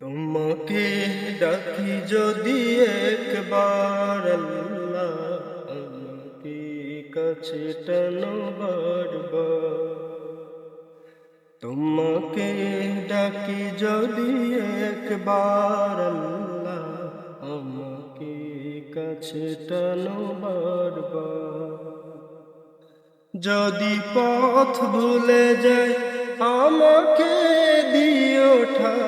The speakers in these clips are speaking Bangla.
তোমাকে ডাকি যদি একবার আল্লাহ আমাকে কাছে টানো তোমাকে ডাকি যদি একবার আল্লাহ আমাকে কাছে টানো যদি পথ ভুলে যায় আমাকে দিও ঠাই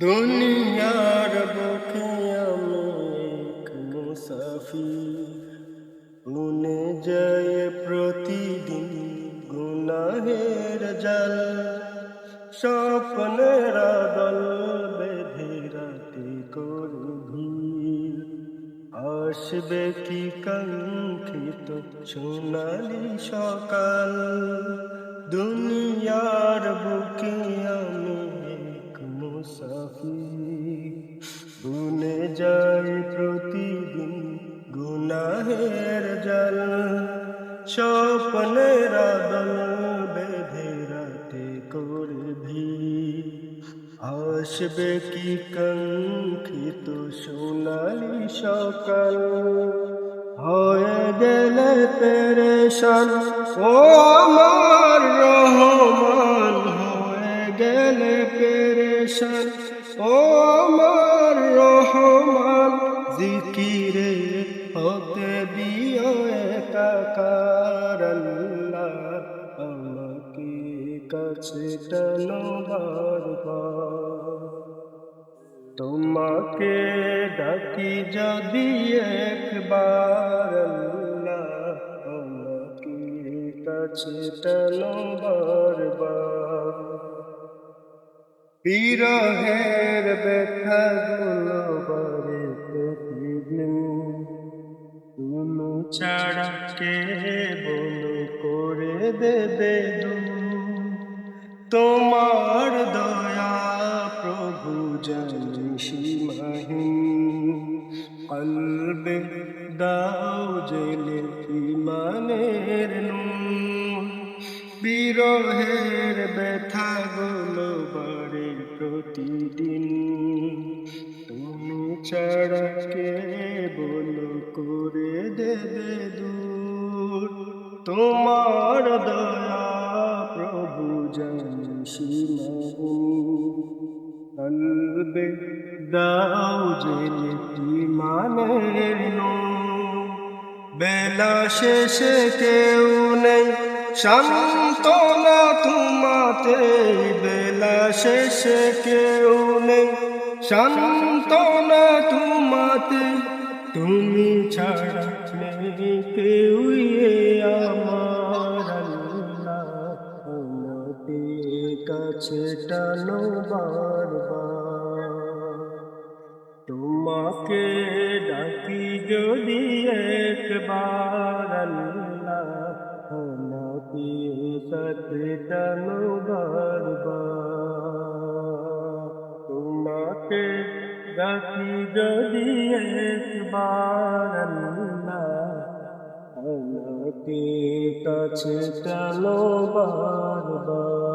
দুনিয়ার বুকে আমি মনে যায় প্রতিদিন গুনাহের জল। স্বপ্নের দল বেঁধে রাতে করবি আসবে কি কাঙ্ক্ষিত সোনালি সকাল? দুনিয়ার গুনাহের জল, স্বপ্নের দল বেঁধে রাতে করবি। আসবে কি কাঙ্ক্ষিত সোনালি সকাল? হয়ে গেলে পেরেশান, ও আমার রহমান, হয়ে গেলে পেরেশান, ও আমার রহমান, জিকিরে হতে দিও আমাকে কাছে টানো তোমাকে ডাকি যদি একবার আল্লাহ, আমাকে কাছে টানো বারবার। বিরহের ব্যথা ছাড়া কে বল করে দেবে তোমার দয়া প্রভু জানি সীমাহীন। কলবে দাও জেলে ইমানের নূর বিরহের ব্যথা গুলো বাড়ে প্রতিদিন। তুমি ছাড়া কে বলো করে দেবে দূর। তোমার দয়া প্রভু কলবে দাও জেলে মানের বেলা শেষে কেউ নেই শান্তনা তোমাতে। বেলা শেষে কেউ নেই শান্তনা তোমাতে। তুমি ছাড়া কেউ আমার আমাকে কাছে টানো বারবার। তোমাকে ডাকি যদি একবার আল্লাহ। আমাকে সাথে টানো বারবার। ডাকি যদি একবার আমাকে কাছে টানো বারবার।